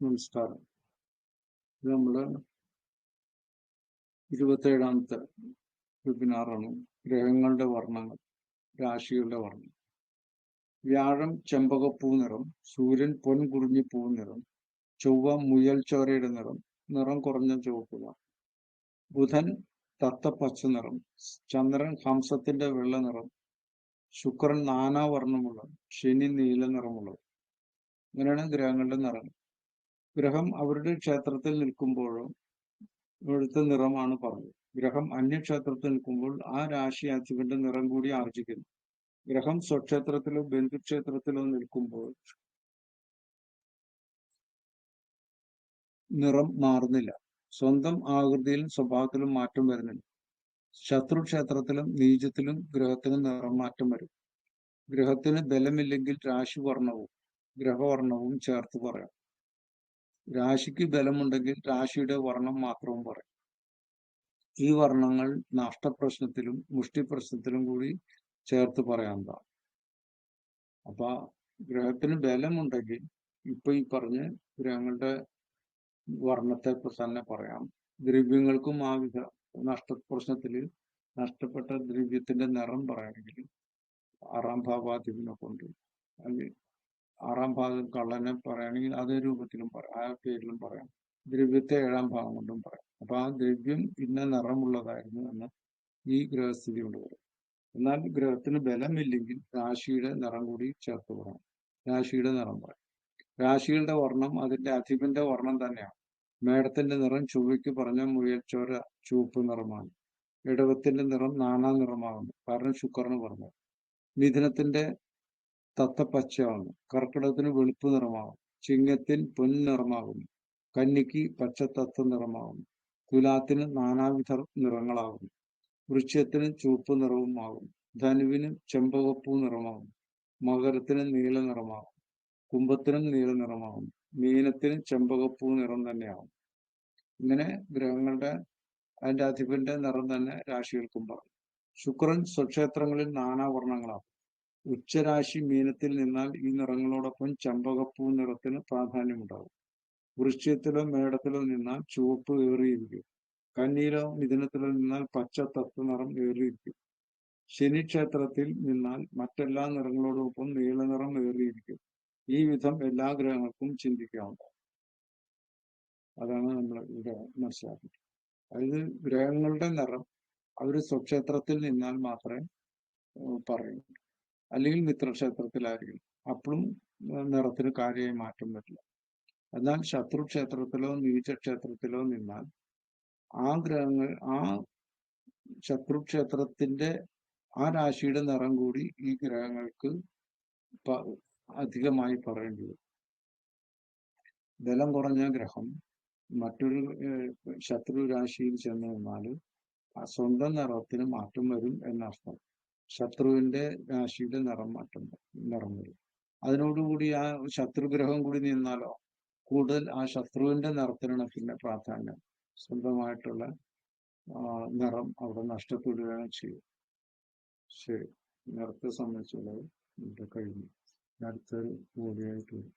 നമസ്കാരം. ഇത് നമ്മുടെ ഇരുപത്തേഴാമത്തെ വെബിനാറാണ്. ഗ്രഹങ്ങളുടെ വർണങ്ങൾ രാശികളുടെ വർണം. വ്യാഴം ചെമ്പകപ്പൂ നിറം സൂര്യൻ പൊൻകുറിഞ്ഞി പൂ നിറം ചൊവ്വ മുയൽ ചോരയുടെ നിറം നിറം കുറഞ്ഞ ചുവപ്പുക. ബുധൻ തത്തപ്പച്ച നിറം ചന്ദ്രൻ ഹംസത്തിന്റെ വെള്ള നിറം ശുക്രൻ നാനാവർണമുള്ള ശനി നീല നിറമുള്ളത് അങ്ങനെയാണ് ഗ്രഹങ്ങളുടെ നിറം ഗ്രഹം അവരുടെ ക്ഷേത്രത്തിൽ നിൽക്കുമ്പോഴോ ഇവിടുത്തെ നിറമാണ് പറഞ്ഞത്. ഗ്രഹം അന്യക്ഷേത്രത്തിൽ നിൽക്കുമ്പോൾ ആ രാശി അധിപന്റെ നിറം കൂടി ആർജിക്കുന്നു. ഗ്രഹം സ്വക്ഷേത്രത്തിലോ ബന്ധുക്ഷേത്രത്തിലോ നിൽക്കുമ്പോൾ നിറം മാറുന്നില്ല. സ്വന്തം ആകൃതിയിലും സ്വഭാവത്തിലും മാറ്റം വരുന്നില്ല. ശത്രു ക്ഷേത്രത്തിലും നീചത്തിലും ഗ്രഹത്തിന് നിറം മാറ്റം വരും. ഗ്രഹത്തിന് ബലമില്ലെങ്കിൽ രാശി വർണവും ഗ്രഹവർണവും ചേർത്ത് പറയാം. രാശിക്ക് ബലമുണ്ടെങ്കിൽ രാശിയുടെ വർണം മാത്രവും പറയും. ഈ വർണങ്ങൾ നഷ്ടപ്രശ്നത്തിലും മുഷ്ടിപ്രശ്നത്തിലും കൂടി ചേർത്ത് പറയാവുന്നതാണ്. അപ്പൊ ഗ്രഹത്തിന് ബലമുണ്ടെങ്കിൽ ഇപ്പൊ ഈ പറഞ്ഞ ഗ്രഹങ്ങളുടെ വർണത്തെ തന്നെ പറയാം. ദ്രവ്യങ്ങൾക്കും ആ വിധ നഷ്ടപ്രശ്നത്തിൽ നഷ്ടപ്പെട്ട ദ്രവ്യത്തിന്റെ നിറം പറയുകയാണെങ്കിൽ ആറാം ഭാവാധിപനെ കൊണ്ട് അല്ലെങ്കിൽ ആറാം ഭാഗം കള്ളനെ പറയുകയാണെങ്കിൽ അതേ രൂപത്തിലും പറയാം ആ പേരിലും പറയാം. ദ്രവ്യത്തെ ഏഴാം ഭാഗം കൊണ്ടും പറയാം. അപ്പൊ ആ ദ്രവ്യം ഇന്ന നിറമുള്ളതായിരുന്നു എന്ന് ഈ ഗ്രഹസ്ഥിതി കൊണ്ട് പറയും. എന്നാൽ ഗ്രഹത്തിന് ബലമില്ലെങ്കിൽ രാശിയുടെ നിറം കൂടി ചേർത്ത് പറയാം രാശിയുടെ നിറം പറയാം. രാശികളുടെ വർണം അതിന്റെ അധിപന്റെ വർണം തന്നെയാണ്. മേടത്തിന്റെ നിറം ചൊവ്വയ്ക്ക് പറഞ്ഞ മുയൽച്ചോര ചുവപ്പ് നിറമാണ്. ഇടവത്തിന്റെ നിറം നാനാ നിറമാകുന്നു. കാരണം ശുക്രന് പറഞ്ഞു മിഥുനത്തിന്റെ തത്ത പച്ചയാകുന്നു കർക്കിടകത്തിന് വെളുപ്പ് നിറമാകും. ചിങ്ങത്തിൽ പൊൻനിറമാകുന്നു കന്നിക്ക് പച്ച തത്ത നിറമാകുന്നു. തുലാത്തിന് നാനാവിധ നിറങ്ങളാകുന്നു. വൃക്ഷത്തിന് ചുവപ്പ് നിറവും ആകും ധനുവിന് ചെമ്പകപ്പൂ നിറമാകുന്നു. മകരത്തിന് നീല നിറമാകും കുംഭത്തിനും നീല നിറമാകും മീനത്തിന് ചെമ്പകപ്പൂ നിറം തന്നെയാകും ഇങ്ങനെ ഗ്രഹങ്ങളുടെ അതിന്റെ അധിപന്റെ നിറം തന്നെ രാശികൾക്കും പറയും ശുക്രൻ സ്വക്ഷേത്രങ്ങളിൽ നാനാവർണങ്ങളാകും ഉച്ചരാശി മീനത്തിൽ നിന്നാൽ ഈ നിറങ്ങളോടൊപ്പം ചമ്പകപ്പൂ നിറത്തിന് പ്രാധാന്യമുണ്ടാകും വൃശ്ചയത്തിലോ മേടത്തിലോ നിന്നാൽ ചുവപ്പ് ഏറിയിരിക്കും. കന്നിയിലോ മിഥുനത്തിലോ നിന്നാൽ പച്ച തത്വ നിറം ഏറിയിരിക്കും. ശനി ക്ഷേത്രത്തിൽ നിന്നാൽ മറ്റെല്ലാ നിറങ്ങളോടൊപ്പം നീലനിറം ഏറിയിരിക്കും. ഈ വിധം എല്ലാ ഗ്രഹങ്ങൾക്കും ചിന്തിക്കാവുന്നതാണ്. അതാണ് നമ്മൾ ഇവിടെ മനസ്സിലാക്കുന്നത്. അതായത് ഗ്രഹങ്ങളുടെ നിറം അവർ സ്വക്ഷേത്രത്തിൽ നിന്നാൽ മാത്രമേ പറയൂ അല്ലെങ്കിൽ മിത്രക്ഷേത്രത്തിലായിരിക്കും അപ്പോഴും നിറത്തിന് കാര്യമായി മാറ്റം വരില്ല. എന്നാൽ ശത്രു ക്ഷേത്രത്തിലോ നീചക്ഷേത്രത്തിലോ നിന്നാൽ ആ ഗ്രഹങ്ങൾ ആ ശത്രുക്ഷേത്രത്തിന്റെ ആ രാശിയുടെ നിറം കൂടി ഈ ഗ്രഹങ്ങൾക്ക് അധികമായി പറയേണ്ടി വരും. ബലം കുറഞ്ഞ ഗ്രഹം മറ്റൊരു ശത്രു രാശിയിൽ ചെന്ന് നിന്നാൽ സ്വന്തം നിറത്തിന് മാറ്റം വരും എന്നർത്ഥം. ശത്രുവിന്റെ രാശിയുടെ നിറം മാറ്റം നിറം വരും. അതിനോടുകൂടി ആ ശത്രുഗ്രഹം കൂടി നിന്നാലോ കൂടുതൽ ആ ശത്രുവിന്റെ നിറത്തിനാണ് പിന്നെ പ്രാധാന്യം. സ്വന്തമായിട്ടുള്ള നിറം അവിടെ നഷ്ടപ്പെടുകയാണ് ചെയ്യും. ശരി. നിറത്തെ സംബന്ധിച്ചുള്ളത് ഇവിടെ കഴിഞ്ഞു. അടുത്തൊരു കൂടിയായിട്ട് വരും.